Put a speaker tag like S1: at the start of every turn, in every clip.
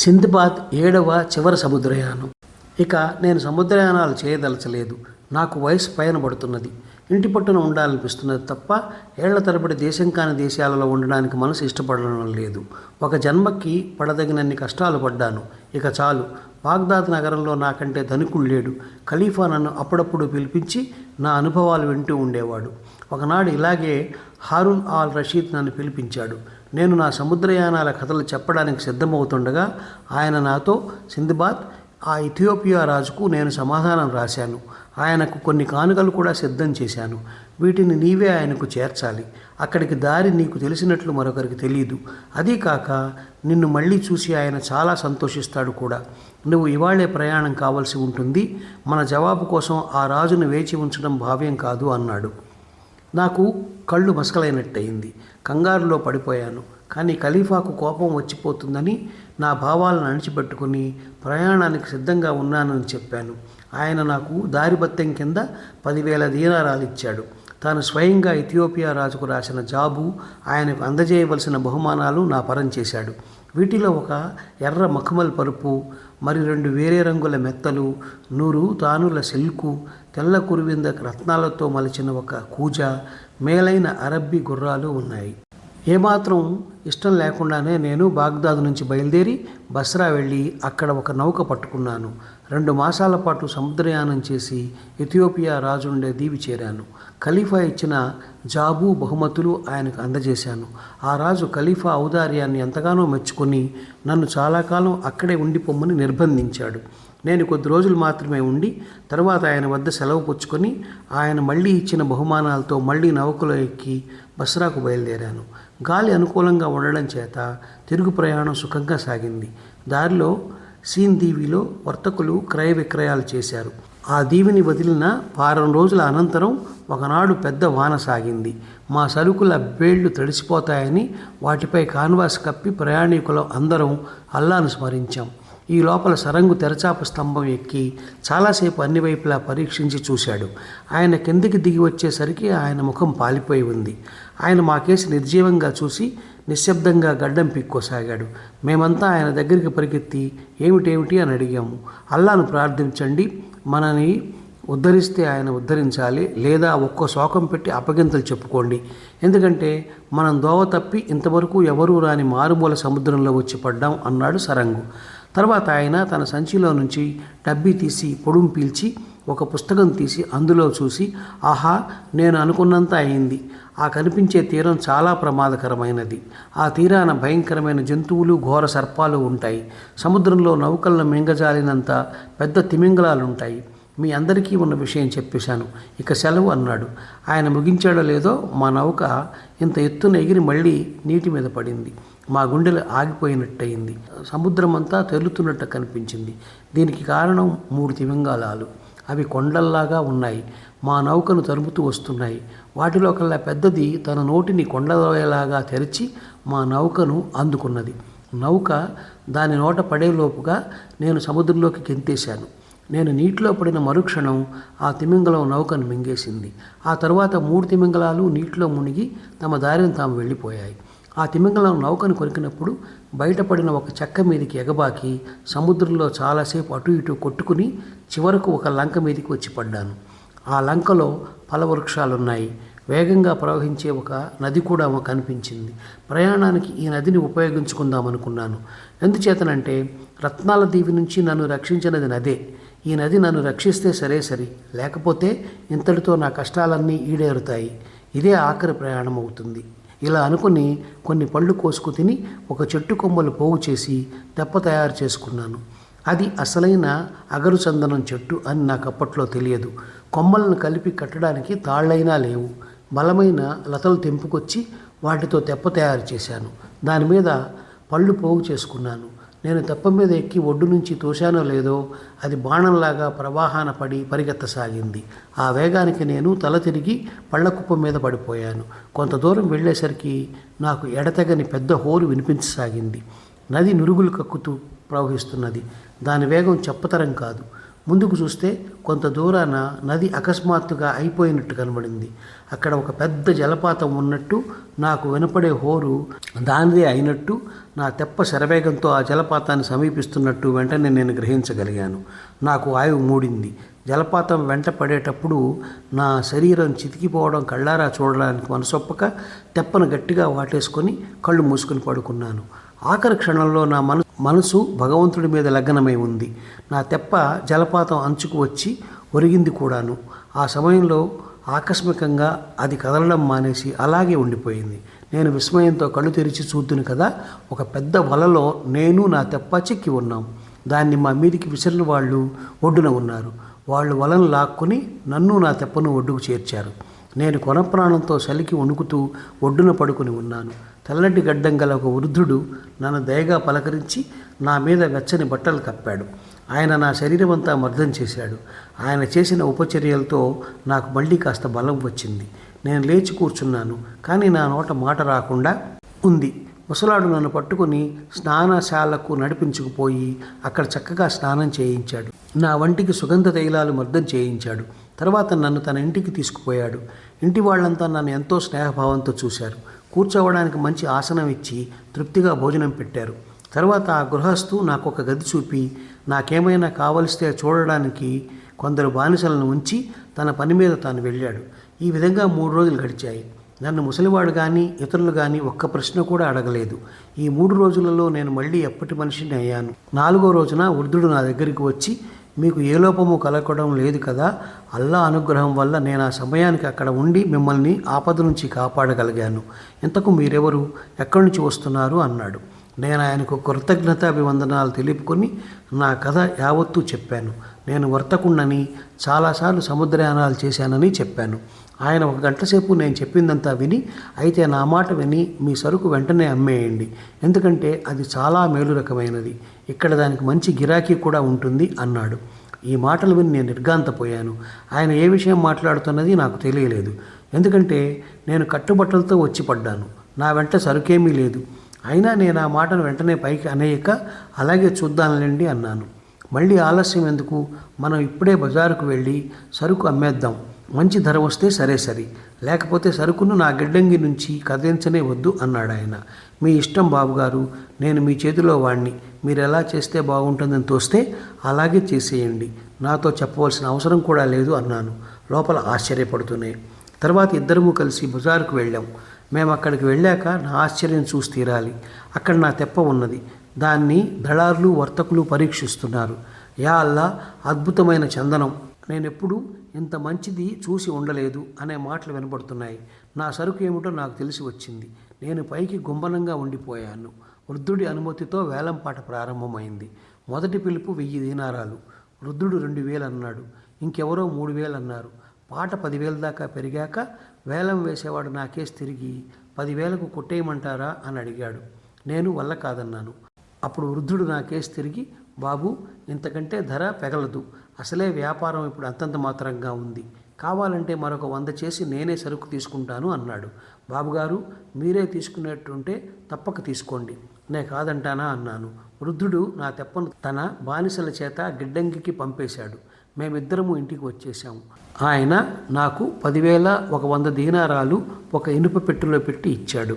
S1: సింధ్బాద్ ఏడవ చివరి సముద్రయానం. ఇక నేను సముద్రయానాలు చేయదలచలేదు. నాకు వయసు పైన పడుతున్నది. ఇంటి పట్టున ఉండాలనిపిస్తున్నది తప్ప ఏళ్ళ తరబడి దేశం కాని దేశాలలో ఉండడానికి మనసు ఇష్టపడడం లేదు. ఒక జన్మకి పడదగినన్ని కష్టాలు పడ్డాను. ఇక చాలు. బాగ్దాద్ నగరంలో నాకంటే ధనికుడు లేడు. ఖలీఫా నన్ను అప్పుడప్పుడు పిలిపించి నా అనుభవాలు వింటూ ఉండేవాడు. ఒకనాడు ఇలాగే హారూన్ ఆల్ రషీద్ నన్ను పిలిపించాడు. నేను నా సముద్రయానాల కథలు చెప్పడానికి సిద్ధమవుతుండగా ఆయన నాతో సింధబాద్ ఆ ఇథియోపియా రాజుకు నేను సమాధానం రాశాను. ఆయనకు కొన్ని కానుకలు కూడా సిద్ధం చేశాను. వీటిని నీవే ఆయనకు చేర్చాలి. అక్కడికి దారి నీకు తెలిసినట్లు మరొకరికి తెలియదు అదీ కాక నిన్ను మళ్ళీ చూసి ఆయన చాలా సంతోషిస్తాడు కూడా. నువ్వు ఇవాళే ప్రయాణం కావలసి ఉంటుంది. మన జవాబు కోసం ఆ రాజును వేచి ఉంచడం భావ్యం కాదు అన్నాడు. నాకు కళ్ళు మసకలైనట్టయింది. కంగారులో పడిపోయాను. కానీ ఖలీఫాకు కోపం వచ్చిపోతుందని నా భావాలను అణిచిపెట్టుకుని ప్రయాణానికి సిద్ధంగా ఉన్నానని చెప్పాను. ఆయన నాకు దారిబత్తం కింద పదివేల దీనారాలు ఇచ్చాడు తాను స్వయంగా ఇథియోపియా రాజుకు రాసిన జాబు ఆయనకు అందజేయవలసిన బహుమానాలు నా పరం చేశాడు. వీటిలో ఒక ఎర్ర మఖమల్ పరుపు మరి రెండు వేరే రంగుల మెత్తలు నూరు తానుల సిల్కు తెల్ల కురువింద రత్నాలతో మలిచిన ఒక కూజ మేలైన అరబ్బీ గుర్రాలు ఉన్నాయి. ఏమాత్రం ఇష్టం లేకుండానే నేను బాగ్దాద్ నుంచి బయలుదేరి బస్రా వెళ్ళి అక్కడ ఒక నౌక పట్టుకున్నాను. రెండు మాసాల పాటు సముద్రయానం చేసి ఇథియోపియా రాజుండే దీవి చేరాను. ఖలీఫా ఇచ్చిన జాబు బహుమతులు ఆయనకు అందజేశాను. ఆ రాజు ఖలీఫా ఔదార్యాన్ని ఎంతగానో మెచ్చుకొని నన్ను చాలా కాలం అక్కడే ఉండిపోమ్మని నిర్బంధించాడు. నేను కొద్ది రోజులు మాత్రమే ఉండి తర్వాత ఆయన వద్ద సెలవు పుచ్చుకొని ఆయన మళ్ళీ ఇచ్చిన బహుమానాలతో మళ్ళీ నౌకలో ఎక్కి బస్రాకు బయలుదేరాను. గాలి అనుకూలంగా ఉండడం చేత తిరుగు ప్రయాణం సుఖంగా సాగింది. దారిలో సీన్ దీవిలో వర్తకులు క్రయ విక్రయాలు చేశారు. ఆ దీవిని వదిలిన వారం రోజుల అనంతరం ఒకనాడు పెద్ద వాన సాగింది. మా సరుకుల బేళ్ళు తడిసిపోతాయని వాటిపై కాన్వాస్ కప్పి ప్రయాణికులు అందరం అల్లాను స్మరించాం. ఈ లోపల సరంగు తెరచాప స్తంభం ఎక్కి చాలాసేపు అన్ని వైపులా పరీక్షించి చూశాడు. ఆయన కిందికి దిగి వచ్చేసరికి ఆయన ముఖం పాలిపోయి ఉంది. ఆయన మా కేసు నిర్జీవంగా చూసి నిశ్శబ్దంగా గడ్డం పిక్కోసాగాడు. మేమంతా ఆయన దగ్గరికి పరిగెత్తి ఏమిటేమిటి అని అడిగాము. అల్లాను ప్రార్థించండి మనని ఉద్ధరిస్తే ఆయన ఉద్ధరించాలి లేదా ఒక్కో శోకం పెట్టి అపగింతలు చెప్పుకోండి. ఎందుకంటే మనం దోవ తప్పి ఇంతవరకు ఎవరూ రాని మారుమూల సముద్రంలో వచ్చి పడ్డాం అన్నాడు సరంగు. తర్వాత ఆయన తన సంచిలో నుంచి డబ్బీ తీసి పొడుం పీల్చి ఒక పుస్తకం తీసి అందులో చూసి ఆహా నేను అనుకున్నంత అయింది. ఆ కనిపించే తీరం చాలా ప్రమాదకరమైనది. ఆ తీరాన భయంకరమైన జంతువులు ఘోర సర్పాలు ఉంటాయి. సముద్రంలో నౌకలను మింగజాలినంత పెద్ద తిమింగళాలుంటాయి. మీ అందరికీ ఉన్న విషయం చెప్పేశాను. ఇక సెలవు అన్నాడు. ఆయన ముగించాడో లేదో మా నౌక ఇంత ఎత్తున ఎగిరి మళ్ళీ నీటి మీద పడింది. మా గుండెలు ఆగిపోయినట్టయింది. సముద్రం అంతా కనిపించింది. దీనికి కారణం మూడు తిమింగాలాలు. అవి కొండల్లాగా ఉన్నాయి. మా నౌకను తరుముతూ వస్తున్నాయి. వాటిలో కల్లా పెద్దది తన నోటిని కొండలోయలాగా తెరిచి మా నౌకను అందుకున్నది. నౌక దాని నోట పడేలోపుగా నేను సముద్రంలోకి గెంతేశాను. నేను నీటిలో పడిన మరుక్షణం ఆ తిమింగలం నౌకను మింగేసింది. ఆ తర్వాత మూడు తిమింగలాలు నీటిలో మునిగి తమ దారిని తాము వెళ్ళిపోయాయి. ఆ తిమింగలం నౌకను కొరికినప్పుడు బయటపడిన ఒక చెక్క మీదకి ఎగబాకి సముద్రంలో చాలాసేపు అటు ఇటు కొట్టుకుని చివరకు ఒక లంక మీదకి వచ్చి పడ్డాను. ఆ లంకలో ఫలవృక్షాలున్నాయి. వేగంగా ప్రవహించే ఒక నది కూడా కనిపించింది ప్రయాణానికి ఈ నదిని ఉపయోగించుకుందామనుకున్నాను. ఎందుచేతనంటే రత్నాల దీవి నుంచి నన్ను రక్షించినది నదే. ఈ నది నన్ను రక్షిస్తే సరే సరి. లేకపోతే ఇంతటితో నా కష్టాలన్నీ ఈడేరుతాయి. ఇదే ఆఖరి ప్రయాణం అవుతుంది ఇలా అనుకుని కొన్ని పళ్ళు కోసుకు తిని ఒక చెట్టు కొమ్మలు పోగు చేసి తెప్ప తయారు చేసుకున్నాను. అది అసలైన అగరు చందనం చెట్టు అని నాకు అప్పట్లో తెలియదు. కొమ్మలను కలిపి కట్టడానికి తాళ్ళైనా లేవు. బలమైన లతలు తెంపుకొచ్చి వాటితో తెప్ప తయారు చేశాను. దాని మీద పళ్ళు పోగు చేసుకున్నాను. నేను తెప్ప మీద ఎక్కి ఒడ్డు నుంచి తోశానో లేదో అది బాణంలాగా ప్రవాహాన పడి పరిగెత్తసాగింది. ఆ వేగానికి నేను తల తిరిగి పళ్ళకుప్ప మీద పడిపోయాను. కొంత దూరం వెళ్ళేసరికి నాకు ఎడతెగని పెద్ద హోరు వినిపించసాగింది. నది నురుగులు కక్కుతూ ప్రవహిస్తున్నది. దాని వేగం చెప్పతరం కాదు. ముందుకు చూస్తే కొంత దూరాన నది అకస్మాత్తుగా అయిపోయినట్టు కనబడింది. అక్కడ ఒక పెద్ద జలపాతం ఉన్నట్టు నాకు వినపడే హోరు దానిదే అయినట్టు నా తెప్ప శరవేగంతో ఆ జలపాతాన్ని సమీపిస్తున్నట్టు వెంటనే నేను గ్రహించగలిగాను. నాకు ఆయువు మూడింది. జలపాతం వెంట పడేటప్పుడు నా శరీరం చితికిపోవడం కళ్ళారా చూడడానికి మనసొప్పక తెప్పను గట్టిగా వాటేసుకొని కళ్ళు మూసుకొని పడుకున్నాను. ఆఖరి క్షణంలో నా మనసు మనసు భగవంతుడి మీద లగ్నమై ఉంది. నా తెప్ప జలపాతం అంచుకు వచ్చి ఒరిగింది కూడాను. ఆ సమయంలో ఆకస్మికంగా అది కదలడం మానేసి అలాగే ఉండిపోయింది. నేను విస్మయంతో కళ్ళు తెరిచి చూద్దును కదా ఒక పెద్ద వలలో నేను నా తెప్ప చిక్కి ఉన్నాం. దాన్ని మా మీదికి విసిరిన వాళ్ళు ఒడ్డున ఉన్నారు. వాళ్ళు వలను లాక్కుని నన్ను నా తెప్పను ఒడ్డుకు చేర్చారు. నేను కొనప్రాణంతో సలికి వణుకుతూ ఒడ్డున పడుకుని ఉన్నాను. తెల్లటి గడ్డం గల ఒక వృద్ధుడు నన్ను దయగా పలకరించి నా మీద వెచ్చని బట్టలు కప్పాడు. ఆయన నా శరీరం అంతా మర్దం చేశాడు. ఆయన చేసిన ఉపచర్యలతో నాకు మళ్ళీ కాస్త బలం వచ్చింది. నేను లేచి కూర్చున్నాను కానీ నా నోట మాట రాకుండా ఉంది. ముసలాడు నన్ను పట్టుకుని స్నానశాలకు నడిపించుకుపోయి అక్కడ చక్కగా స్నానం చేయించాడు. నా వంటికి సుగంధ తైలాలు మర్దం చేయించాడు. తర్వాత నన్ను తన ఇంటికి తీసుకుపోయాడు. ఇంటి వాళ్ళంతా నన్ను ఎంతో స్నేహభావంతో చూశారు. కూర్చోవడానికి మంచి ఆసనం ఇచ్చి తృప్తిగా భోజనం పెట్టారు. తర్వాత ఆ గృహస్థు నాకు ఒక గది చూపి నాకేమైనా కావలిస్తే చూడడానికి కొందరు బానిసలను ఉంచి తన పని మీద తాను వెళ్ళాడు. ఈ విధంగా మూడు రోజులు గడిచాయి. నన్ను ముసలివాడు కానీ ఇతరులు కానీ ఒక్క ప్రశ్న కూడా అడగలేదు. ఈ మూడు రోజులలో నేను మళ్ళీ ఎప్పటి మనిషిని అయ్యాను? నాలుగో రోజున వృద్ధుడు నా దగ్గరికి వచ్చి మీకు ఏ లోపము కలగడం లేదు కదా. అల్లా అనుగ్రహం వల్ల నేను ఆ సమయానికి అక్కడ ఉండి మిమ్మల్ని ఆపద నుంచి కాపాడగలిగాను. ఇంతకు మీరెవరు? ఎక్కడి నుంచి వస్తున్నారు? అన్నాడు. నేను ఆయనకు కృతజ్ఞతాభివందనాలు తెలుపుకొని నా కథ యావత్తూ చెప్పాను. నేను వర్తకుండని చాలాసార్లు సముద్రయానాలు చేశానని చెప్పాను. ఆయన ఒక గంట సేపు నేను చెప్పిందంతా విని అయితే నా మాట విని మీ సరుకు వెంటనే అమ్మేయండి. ఎందుకంటే అది చాలా మేలు రకమైనది. ఇక్కడ దానికి మంచి గిరాకీ కూడా ఉంటుంది అన్నాడు. ఈ మాటలు విని నేను నిర్గాంతపోయాను ఆయన ఏ విషయం మాట్లాడుతున్నది నాకు తెలియలేదు. ఎందుకంటే నేను కట్టుబట్టలతో వచ్చి పడ్డాను. నా వెంట సరుకేమీ లేదు. అయినా నేను ఆ మాటను వెంటనే పైకి అనేయక అలాగే చూద్దానులేండి అన్నాను. మళ్ళీ ఆలస్యం ఎందుకు? మనం ఇప్పుడే బజారుకు వెళ్ళి సరుకు అమ్మేద్దాం. మంచి ధర వస్తే సరే సరి. లేకపోతే సరుకును నా గిడ్డంగి నుంచి కదిలించనే వద్దు అన్నాడు ఆయన. మీ ఇష్టం బాబుగారు నేను మీ చేతిలో వాణ్ణి. మీరు ఎలా చేస్తే బాగుంటుందని తోస్తే అలాగే చేసేయండి. నాతో చెప్పవలసిన అవసరం కూడా లేదు అన్నాను. లోపల ఆశ్చర్యపడుతూనే. తర్వాత ఇద్దరము కలిసి బజారుకు వెళ్ళాం. మేము అక్కడికి వెళ్ళాక నా ఆశ్చర్యం చూసి తీరాలి. అక్కడ నా తెప్ప ఉన్నది. దాన్ని దళారులు వర్తకులు పరీక్షిస్తున్నారు. యా అల్లా అద్భుతమైన చందనం. నేనెప్పుడు ఇంత మంచిది చూసి ఉండలేదు అనే మాటలు వినబడుతున్నాయి. నా సరుకు ఏమిటో నాకు తెలిసి వచ్చింది. నేను పైకి గుంబనంగా ఉండిపోయాను. వృద్ధుడి అనుమతితో వేలంపాట ప్రారంభమైంది. మొదటి పిలుపు వెయ్యి దీనారాలు. వృద్ధుడు రెండు వేలు అన్నాడు. ఇంకెవరో మూడు వేలు అన్నారు. పాట పదివేల దాకా పెరిగాక వేలం వేసేవాడు నా తిరిగి పదివేలకు కొట్టేయమంటారా అని అడిగాడు. నేను వల్ల కాదన్నాను. అప్పుడు వృద్ధుడు నాకేసి తిరిగి బాబు ఇంతకంటే ధర పెగలదు. అసలే వ్యాపారం ఇప్పుడు అంతంత మాత్రంగా ఉంది. కావాలంటే మరొక వంద చేసి నేనే సరుకు తీసుకుంటాను అన్నాడు. బాబుగారు మీరే తీసుకునేట్టుంటే తప్పక తీసుకోండి. నే కాదంటానా అన్నాను. వృద్ధుడు నా తెప్పను తన బానిసల చేత గిడ్డంగికి పంపేశాడు. మేమిద్దరము ఇంటికి వచ్చేసాము ఆయన నాకు పదివేల ఒక వంద దీనారాలు ఒక ఇనుప పెట్టెలో పెట్టి ఇచ్చాడు.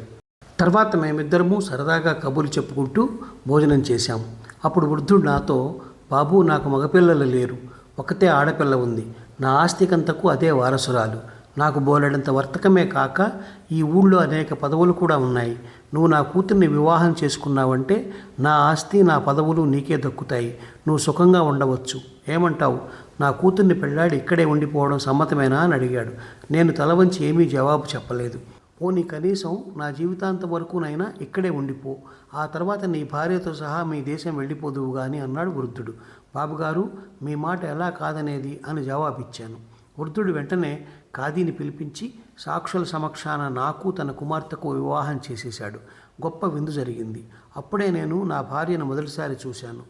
S1: తర్వాత మేమిద్దరము సరదాగా కబుర్లు చెప్పుకుంటూ భోజనం చేశాము అప్పుడు వృద్ధుడు నాతో బాబు నాకు మగపిల్లలు లేరు. ఒకతే ఆడపిల్ల ఉంది. నా ఆస్తికంతకు అదే వారసురాలు. నాకు బోలెడంత వర్తకమే కాక ఈ ఊళ్ళో అనేక పదవులు కూడా ఉన్నాయి. నువ్వు నా కూతుర్ని వివాహం చేసుకున్నావంటే నా ఆస్తి నా పదవులు నీకే దక్కుతాయి. నువ్వు సుఖంగా ఉండవచ్చు. ఏమంటావు? నా కూతుర్ని పెళ్ళాడి ఇక్కడే ఉండిపోవడం సమ్మతమేనా? అని అడిగాడు. నేను తల వంచి ఏమీ జవాబు చెప్పలేదు. పోనీ కనీసం నా జీవితాంతం వరకునైనా ఇక్కడే ఉండిపో. ఆ తర్వాత నీ భార్యతో సహా మీ దేశం వెళ్ళిపోదువు కానీ అన్నాడు వృద్ధుడు. బాబుగారు మీ మాట ఎలా కాదనేది అని జవాబిచ్చాను. వృద్ధుడు వెంటనే ఖాదీని పిలిపించి సాక్షుల సమక్షాన నాకు తన కుమార్తెకు వివాహం చేసేశాడు. గొప్ప విందు జరిగింది. అప్పుడే నేను నా భార్యను మొదటిసారి చూశాను.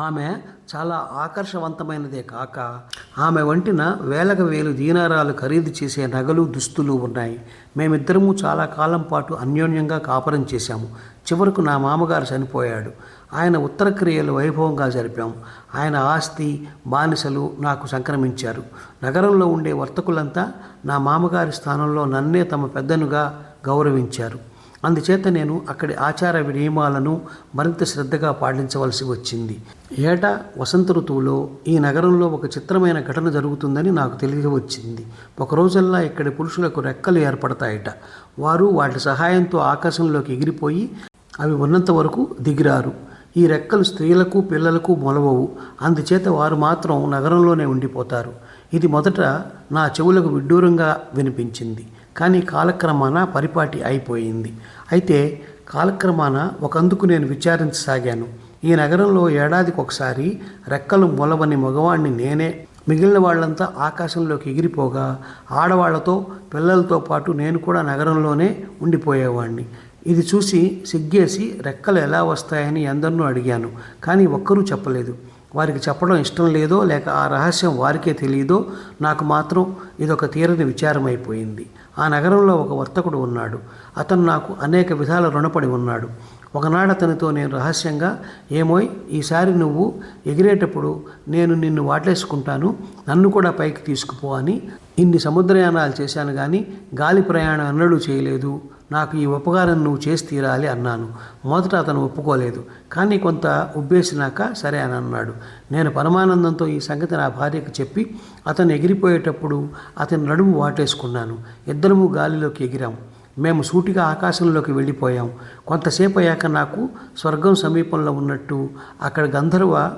S1: ఆమె చాలా ఆకర్షవంతమైనదే కాక ఆమె వంటిన వేలకు వేలు దీనారాలు ఖరీదు చేసే నగలు దుస్తులు ఉన్నాయి. మేమిద్దరము చాలా కాలం పాటు అన్యోన్యంగా కాపురం చేశాము. చివరకు నా మామగారు చనిపోయాడు. ఆయన ఉత్తర క్రియలు వైభవంగా జరిపాం. ఆయన ఆస్తి బానిసలు నాకు సంక్రమించారు. నగరంలో ఉండే వర్తకులంతా నా మామగారి స్థానంలో నన్నే తమ పెద్దనుగా గౌరవించారు. అందుచేత నేను అక్కడి ఆచార నియమాలను మరింత శ్రద్ధగా పాటించవలసి వచ్చింది. ఏటా వసంత ఋతువులో ఈ నగరంలో ఒక చిత్రమైన ఘటన జరుగుతుందని నాకు తెలియవచ్చింది. ఒక రోజల్లా ఇక్కడి పురుషులకు రెక్కలు ఏర్పడతాయట. వారు వాటి సహాయంతో ఆకాశంలోకి ఎగిరిపోయి అవి ఉన్నంత వరకు దిగిరారు. ఈ రెక్కలు స్త్రీలకు పిల్లలకు మొలవవు. అందుచేత వారు మాత్రం నగరంలోనే ఉండిపోతారు. ఇది మొదట నా చెవులకు విడ్డూరంగా వినిపించింది. కానీ కాలక్రమాన పరిపాటి అయిపోయింది. అయితే కాలక్రమాన ఒకందుకు నేను విచారించసాగాను. ఈ నగరంలో ఏడాదికి ఒకసారి రెక్కలు మొలవని మగవాణ్ణి నేనే. మిగిలిన వాళ్ళంతా ఆకాశంలోకి ఎగిరిపోగా ఆడవాళ్ళతో పిల్లలతో పాటు నేను కూడా నగరంలోనే ఉండిపోయేవాడిని ఇది చూసి సిగ్గేసి రెక్కలు ఎలా వస్తాయని ఎందరినో అడిగాను కానీ ఒక్కరూ చెప్పలేదు. వారికి చెప్పడం ఇష్టం లేదో లేక ఆ రహస్యం వారికే తెలియదో నాకు మాత్రం ఇదొక తీరని విచారమైపోయింది. ఆ నగరంలో ఒక వర్తకుడు ఉన్నాడు. అతను నాకు అనేక విధాల రుణపడి ఉన్నాడు. ఒకనాడు అతనితో నేను రహస్యంగా ఏమోయ్ ఈసారి నువ్వు ఎగిరేటప్పుడు నేను నిన్ను వాటేసుకుంటాను నన్ను కూడా పైకి తీసుకుపో అని ఇన్ని సముద్రయానాలు చేశాను కానీ గాలి ప్రయాణం అన్నడూ చేయలేదు. నాకు ఈ ఉపకారం నువ్వు చేసి తీరాలి అన్నాను. మొదట అతను ఒప్పుకోలేదు. కానీ కొంత ఉబ్బేసినాక సరే అని అన్నాడు. నేను పరమానందంతో ఈ సంగతి నా భార్యకు చెప్పి అతను ఎగిరిపోయేటప్పుడు అతని నడుము వాటేసుకున్నాను. ఇద్దరము గాలిలోకి ఎగిరాం. మేము సూటిగా ఆకాశంలోకి వెళ్ళిపోయాం. కొంతసేపు అయ్యాక నాకు స్వర్గం సమీపంలో ఉన్నట్టు అక్కడ గంధర్వ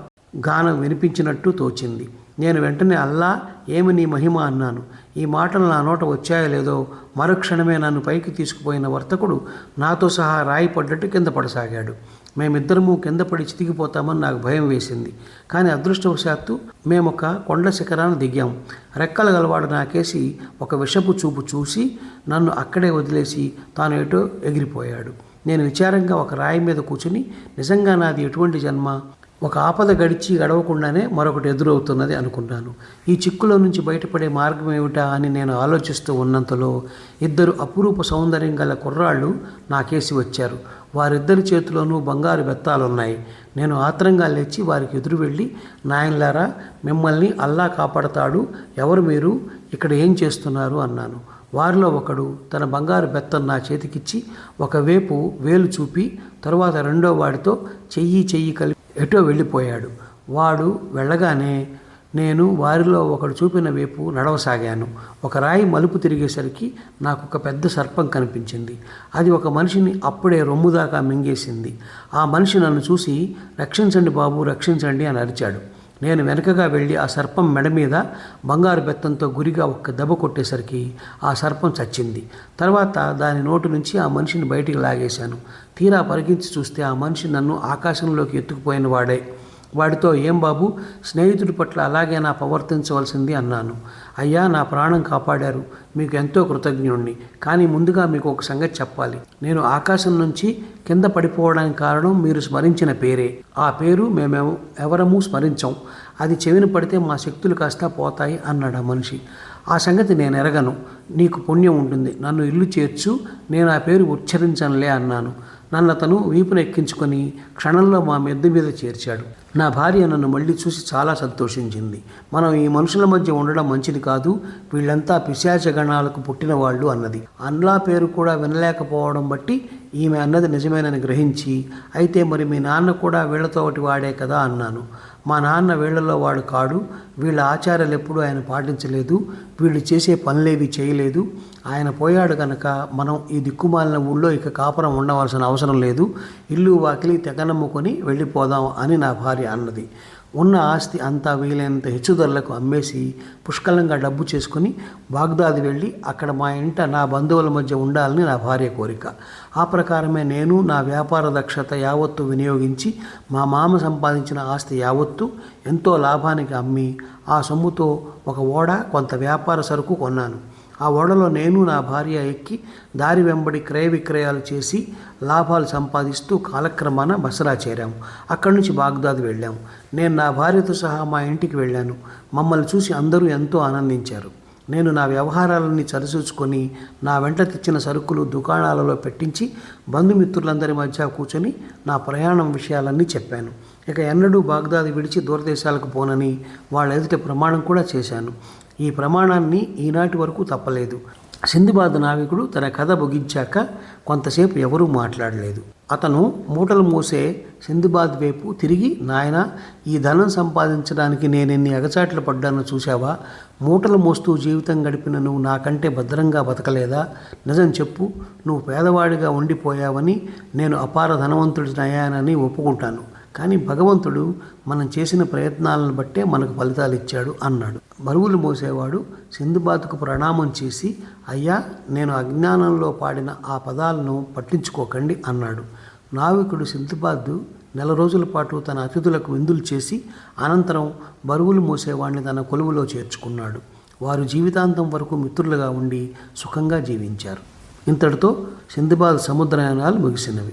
S1: గానం వినిపించినట్టు తోచింది. నేను వెంటనే అల్లా ఏమి నీ మహిమ అన్నాను. ఈ మాటలు నా నోట వచ్చాయో లేదో మరుక్షణమే నన్ను పైకి తీసుకుపోయిన వర్తకుడు నాతో సహా రాయి పడ్డట్టు కింద పడసాగాడు. మేమిద్దరము కింద పడి చితికిపోతామని నాకు భయం వేసింది. కానీ అదృష్టవశాత్తు మేము ఒక కొండ శిఖరాన్ని దిగాం. రెక్కలు గలవాడు నాకేసి ఒక విషపు చూపు చూసి నన్ను అక్కడే వదిలేసి తాను ఎటో ఎగిరిపోయాడు. నేను విచారంగా ఒక రాయి మీద కూర్చుని నిజంగా నాది ఎటువంటి జన్మ? ఒక ఆపద గడిచి గడవకుండానే మరొకటి ఎదురవుతున్నది అనుకున్నాను ఈ చిక్కులో నుంచి బయటపడే మార్గం ఏమిటా అని నేను ఆలోచిస్తూ ఉన్నంతలో ఇద్దరు అపురూప సౌందర్యం గల కుర్రాళ్ళు నాకేసి వచ్చారు. వారిద్దరి చేతిలోనూ బంగారు బెత్తాలున్నాయి. నేను ఆత్రంగా లేచి వారికి ఎదురు వెళ్ళి నాయనలారా మిమ్మల్ని అల్లా కాపాడతాడు. ఎవరు మీరు? ఇక్కడ ఏం చేస్తున్నారు? అన్నాను. వారిలో ఒకడు తన బంగారు బెత్తం నా చేతికిచ్చి ఒకవైపు వేలు చూపి తరువాత రెండో వాడితో చెయ్యి చెయ్యి కలిపి ఎటో వెళ్ళిపోయాడు. వాడు వెళ్ళగానే నేను వారిలో ఒకడు చూపిన వైపు నడవసాగాను. ఒక రాయి మలుపు తిరిగేసరికి నాకు ఒక పెద్ద సర్పం కనిపించింది. అది ఒక మనిషిని అప్పుడే రొమ్ము దాకా మింగేసింది. ఆ మనిషి నన్ను చూసి రక్షించండి బాబు రక్షించండి అని అరిచాడు. నేను వెనకగా వెళ్ళి ఆ సర్పం మెడ మీద బంగారు బెత్తంతో గురిగా ఒక్క దెబ్బ కొట్టేసరికి ఆ సర్పం చచ్చింది. తర్వాత దాని నోటి నుంచి ఆ మనిషిని బయటికి లాగేశాను. తీరా పరిగించి చూస్తే ఆ మనిషి నన్ను ఆకాశంలోకి ఎత్తుకుపోయిన వాడే. వాడితో ఏం బాబు స్నేహితుడి పట్ల అలాగే నా ప్రవర్తించవలసింది అన్నాను. అయ్యా నా ప్రాణం కాపాడారు. మీకు ఎంతో కృతజ్ఞుణ్ణి. కానీ ముందుగా మీకు ఒక సంగతి చెప్పాలి. నేను ఆకాశం నుంచి కింద పడిపోవడానికి కారణం మీరు స్మరించిన పేరే. ఆ పేరు మేము ఎవరము స్మరించం. అది చెవిన పడితే మా శక్తులు కాస్త పోతాయి అన్నాడు ఆ మనిషి. ఆ సంగతి నేను ఎరగను. నీకు పుణ్యం ఉంటుంది. నన్ను ఇల్లు చేర్చు. నేను ఆ పేరు ఉచ్చరించనులే అన్నాను. నన్ను అతను వీపును ఎక్కించుకొని క్షణంలో మా మెద్ద మీద చేర్చాడు. నా భార్య నన్ను మళ్ళీ చూసి చాలా సంతోషించింది. మనం ఈ మనుషుల మధ్య ఉండడం మంచిది కాదు వీళ్ళంతా పిశాచ గణాలకు పుట్టిన వాళ్ళు అన్నది. అన్లా పేరు కూడా వినలేకపోవడం బట్టి ఈమె అన్నది నిజమేనని గ్రహించి అయితే మరి మీ నాన్న కూడా వీళ్ళతో ఒకటి వాడే కదా అన్నాను. మా నాన్న వీళ్ళలో వాడు కాడు. వీళ్ళ ఆచారాలు ఎప్పుడూ ఆయన పాటించలేదు. వీళ్ళు చేసే పనులేవి చేయలేదు. ఆయన పోయాడు కనుక మనం ఈ దిక్కుమాలిన ఊళ్ళో ఇక కాపురం ఉండవలసిన అవసరం లేదు. ఇల్లు వాకిలి తెగనమ్ముకొని వెళ్ళిపోదాం అని నా భార్య అన్నది. ఉన్న ఆస్తి అంతా వీలైనంత హెచ్చుదరులకు అమ్మేసి పుష్కలంగా డబ్బు చేసుకుని బాగ్దాది వెళ్ళి అక్కడ మా ఇంట నా బంధువుల మధ్య ఉండాలని నా భార్య కోరిక. ఆ ప్రకారమే నేను నా వ్యాపార దక్షత యావత్తు వినియోగించి మా మామ సంపాదించిన ఆస్తి యావత్తు ఎంతో లాభానికి అమ్మి ఆ సొమ్ముతో ఒక ఓడ కొంత వ్యాపార సరుకు కొన్నాను. ఆ ఓడలో నేను నా భార్య ఎక్కి దారి వెంబడి క్రయ విక్రయాలు చేసి లాభాలు సంపాదిస్తూ కాలక్రమాన బసరా చేరాము అక్కడి నుంచి బాగ్దాద్ వెళ్ళాము నేను నా భార్యతో సహా మా ఇంటికి వెళ్ళాను. మమ్మల్ని చూసి అందరూ ఎంతో ఆనందించారు. నేను నా వ్యవహారాలన్నీ సరిచూచుకొని నా వెంట తెచ్చిన సరుకులు దుకాణాలలో పెట్టించి బంధుమిత్రులందరి మధ్య కూర్చొని నా ప్రయాణం విషయాలన్నీ చెప్పాను. ఇక ఎన్నడూ బాగ్దాది విడిచి దూరదేశాలకు పోనని వాళ్ళ ఎదుట ప్రమాణం కూడా చేశాను. ఈ ప్రమాణాన్ని ఈనాటి వరకు తప్పలేదు. సింధుబాద్ నావికుడు తన కథ ముగించాక కొంతసేపు ఎవరూ మాట్లాడలేదు. అతను మూటలు మోసే సింధుబాద్ వైపు తిరిగి నాయన ఈ ధనం సంపాదించడానికి నేనెన్ని అగచాట్లు పడ్డానో చూశావా? మూటలు మోస్తూ జీవితం గడిపిన నువ్వు నాకంటే భద్రంగా బతకలేదా? నిజం చెప్పు నువ్వు పేదవాడిగా ఉండిపోయావని నేను అపార ధనవంతుడినయ్యానని ఒప్పుకుంటాను. కానీ భగవంతుడు మనం చేసిన ప్రయత్నాలను బట్టే మనకు ఫలితాలు ఇచ్చాడు అన్నాడు. బరువులు మోసేవాడు సింధుబాతుకు ప్రణామం చేసి అయ్యా నేను అజ్ఞానంలో పాడిన ఆ పదాలను పట్టించుకోకండి అన్నాడు. నావికుడు సింధుబాదు నెల రోజుల పాటు తన అతిథులకు విందులు చేసి అనంతరం బరువులు మోసేవాడిని తన కొలువులో చేర్చుకున్నాడు. వారు జీవితాంతం వరకు మిత్రులుగా ఉండి సుఖంగా జీవించారు. ఇంతటితో సింధుబాద్ సముద్రయానాలు ముగిసినవి.